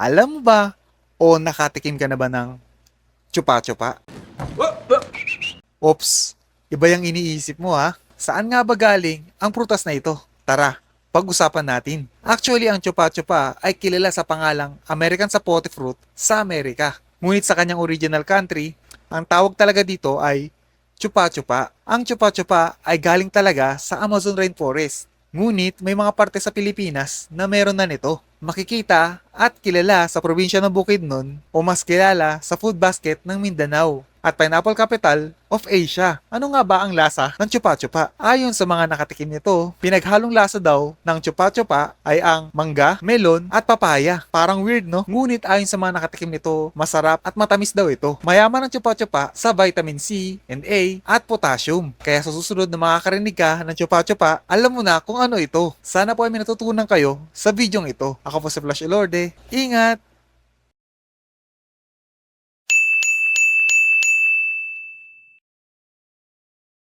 Alam mo ba o nakatikim ka na ba ng chupa-chupa? Oops, iba yung iniisip mo ha. Saan nga ba galing ang prutas na ito? Tara, pag-usapan natin. Actually, ang chupa-chupa ay kilala sa pangalang American Sapote Fruit sa Amerika. Ngunit sa kanyang original country, ang tawag talaga dito ay chupa-chupa. Ang chupa-chupa ay galing talaga sa Amazon Rainforest. Ngunit may mga parte sa Pilipinas na meron na nito. Makikita at kilala sa probinsya ng Bukidnon o mas kilala sa food basket ng Mindanao at pineapple capital of Asia. Ano nga ba ang lasa ng chupa-chupa? Ayon sa mga nakatikim nito, pinaghalong lasa daw ng chupa-chupa ay ang mangga, melon at papaya. Parang weird no? Ngunit ayon sa mga nakatikim nito, masarap at matamis daw ito. Mayaman ang chupa-chupa sa vitamin C and A at potassium. Kaya sa susunod na makakarinig ka ng chupa-chupa, alam mo na kung ano ito. Sana po ay may natutunan kayo sa bidyong ito. Ako po si Flash Elorde. Ingat!